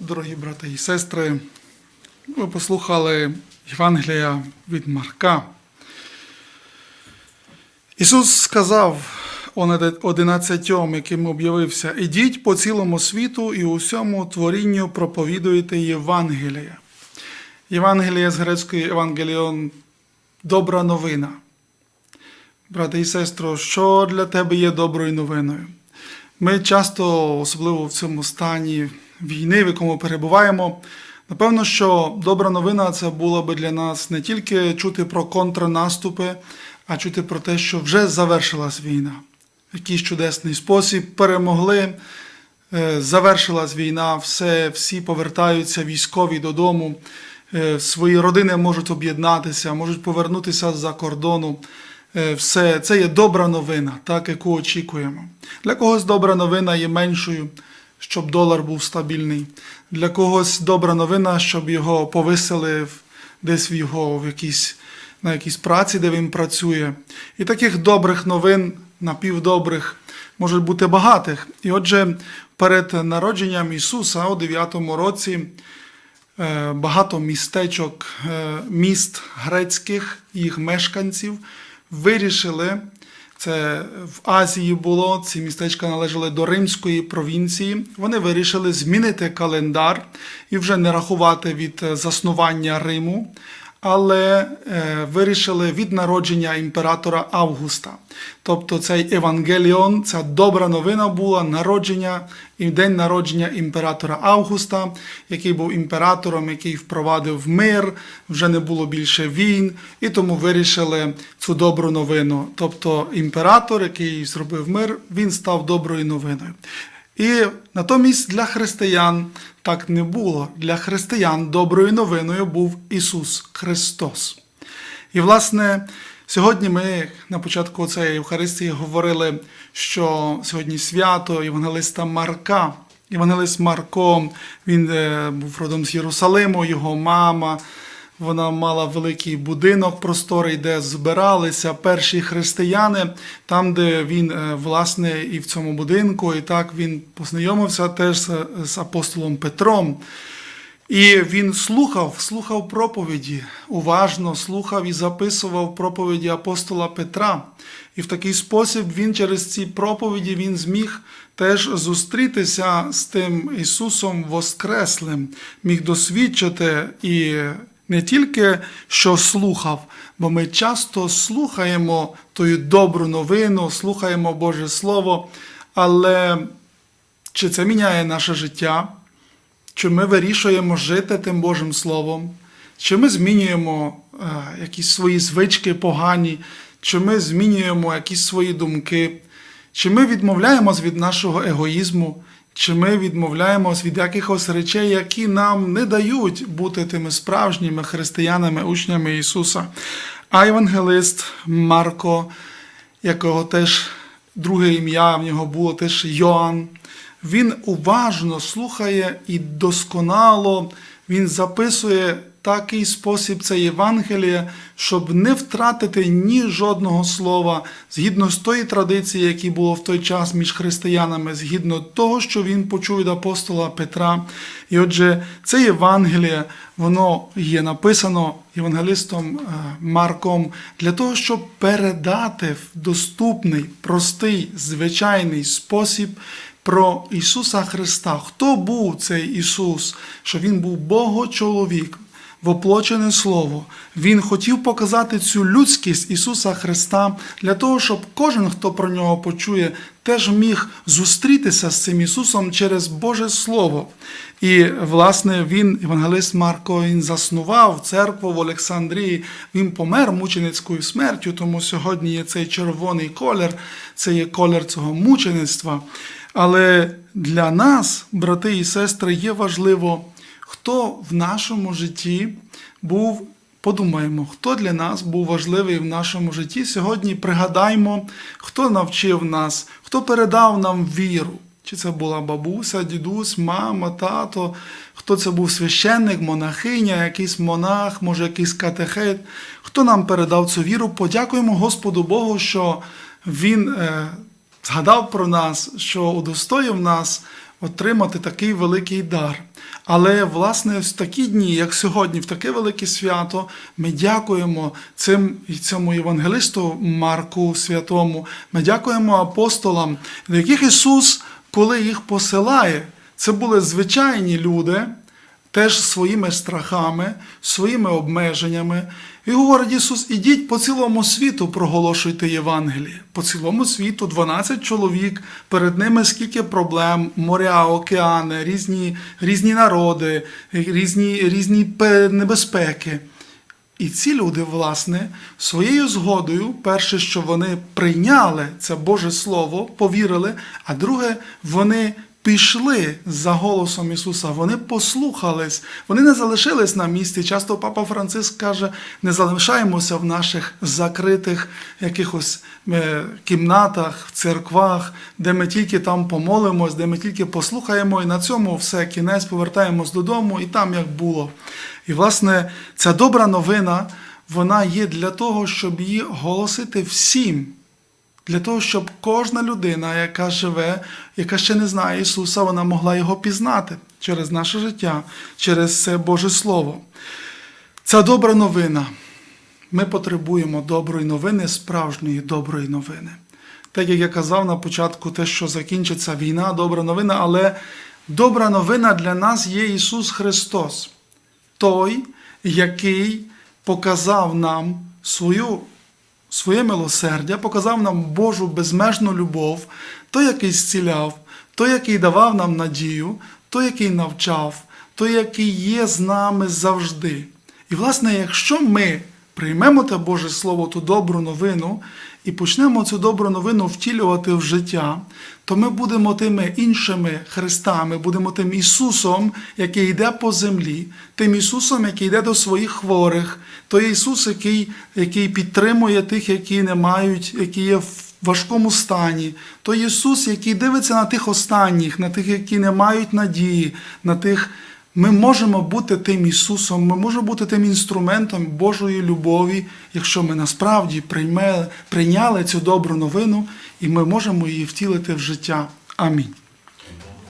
Дорогі брати і сестри, ви послухали Євангелія від Марка. Ісус сказав одинадцятьом, яким об'явився: Ідіть по цілому світу і усьому творінню проповідуйте Євангелія. Євангеліє з грецької Евангеліон добра новина. Брате і сестро, що для тебе є доброю новиною? Ми часто, особливо в цьому стані війни, в якому перебуваємо, напевно, що добра новина це було би для нас не тільки чути про контрнаступи, а чути про те, що вже завершилась війна. В якийсь чудесний спосіб перемогли, е, завершилась війна, все, всі повертаються військові додому, е, свої родини можуть об'єднатися, можуть повернутися з-за кордону. Е, Все це є добра новина, так яку очікуємо. Для когось добра новина є меншою, щоб долар був стабільний. Для когось добра новина, щоб його повисили десь в його в якійсь, на якійсь праці, де він працює. І таких добрих новин, напівдобрих, може бути багатих. І отже, перед народженням Ісуса у 9 році е, багато містечок, е, міст грецьких, їх мешканців вирішили. Це в Азії було, ці містечка належали до Римської провінції. Вони вирішили змінити календар і вже не рахувати від е, заснування Риму, але е, вирішили від народження імператора Августа. Тобто цей Евангеліон, ця добра новина була народження і день народження імператора Августа, який був імператором, який впровадив мир, вже не було більше війн, і тому вирішили цю добру новину. Тобто імператор, який зробив мир, він став доброю новиною. І натомість для християн так не було. Для християн доброю новиною був Ісус Христос. І, власне, сьогодні ми на початку цієї Євхаристії говорили, що сьогодні свято Євангелиста Марка. Євангелист Марко, він е, був родом з Єрусалиму, його мама. Вона мала великий будинок просторий, де збиралися перші християни, там, де він, е, власне, і в цьому будинку, і так він познайомився теж з, апостолом Петром. І він слухав, слухав проповіді, уважно слухав і записував проповіді апостола Петра. І в такий спосіб він через ці проповіді він зміг теж зустрітися з тим Ісусом Воскреслим, міг досвідчити і не тільки що слухав, бо ми часто слухаємо тою добру новину, слухаємо Боже Слово, але чи це міняє наше життя? Чи ми вирішуємо жити тим Божим Словом, чи ми змінюємо е, якісь свої звички погані, чи ми змінюємо якісь свої думки, чи ми відмовляємось від нашого егоїзму, чи ми відмовляємось від якихось речей, які нам не дають бути тими справжніми християнами, учнями Ісуса. А євангелист Марко, якого теж друге ім'я в нього було теж Йоанн, він уважно слухає і досконало він записує такий спосіб це Євангеліє, щоб не втратити ні жодного слова згідно з тої традиції, які було в той час між християнами, згідно того, що він почув від апостола Петра. І отже, це Євангеліє, воно є написано євангелистом е, Марком для того, щоб передати в доступний, простий, звичайний спосіб про Ісуса Христа. Хто був цей Ісус? Що Він був Богочоловік, воплочене Слово. Він хотів показати цю людськість Ісуса Христа для того, щоб кожен, хто про нього почує, теж міг зустрітися з цим Ісусом через Боже Слово. І, власне, він, євангелист Марко, він заснував церкву в Олександрії, він помер мученицькою смертю, тому сьогодні є цей червоний колір, це є колір цього мучеництва. Але для нас, брати і сестри, є важливо, хто в нашому житті був, подумаємо, хто для нас був важливий в нашому житті. Сьогодні пригадаймо, хто навчив нас, хто передав нам віру. Чи це була бабуся, дідусь, мама, тато, хто це був священник, монахиня, якийсь монах, може якийсь катехет, хто нам передав цю віру? Подякуємо Господу Богу, що Він е, згадав про нас, що удостоїв нас отримати такий великий дар. Але власне в такі дні, як сьогодні, в таке велике свято, ми дякуємо цим цьому євангелисту Марку Святому. Ми дякуємо апостолам, до яких Ісус, коли їх посилає, це були звичайні люди, теж своїми страхами, своїми обмеженнями. І говорить Ісус: ідіть по цілому світу, проголошуйте Євангеліє. По цілому світу 12 чоловік, перед ними скільки проблем, моря, океани, різні, різні народи, різні, різні небезпеки. І ці люди, власне, своєю згодою, перше, що вони прийняли це Боже Слово, повірили, а друге, вони пішли за голосом Ісуса, вони послухались, вони не залишились на місці. Часто папа Франциск каже: не залишаємося в наших закритих якихось е, кімнатах, в церквах, де ми тільки там помолимось, де ми тільки послухаємо, і на цьому все кінець повертаємось додому, і там як було. І, власне, ця добра новина, вона є для того, щоб її голосити всім. Для того, щоб кожна людина, яка живе, яка ще не знає Ісуса, вона могла його пізнати через наше життя, через це Боже Слово. Ця добра новина. Ми потребуємо доброї новини, справжньої доброї новини. Так як я казав на початку, те, що закінчиться війна, добра новина, але добра новина для нас є Ісус Христос, той, який показав нам свою своє милосердя, показав нам Божу безмежну любов, той, який зціляв, той, який давав нам надію, той, який навчав, той, який є з нами завжди. І, власне, якщо ми приймемо те Боже Слово, ту добру новину, і почнемо цю добру новину втілювати в життя, то ми будемо тими іншими Христами, будемо тим Ісусом, який йде по землі, тим Ісусом, який йде до своїх хворих, той Ісус, який, який підтримує тих, які не мають, які є в важкому стані, той Ісус, який дивиться на тих останніх, на тих, які не мають надії, на тих. Ми можемо бути тим Ісусом, ми можемо бути тим інструментом Божої любові, якщо ми насправді прийняли цю добру новину і ми можемо її втілити в життя. Амінь.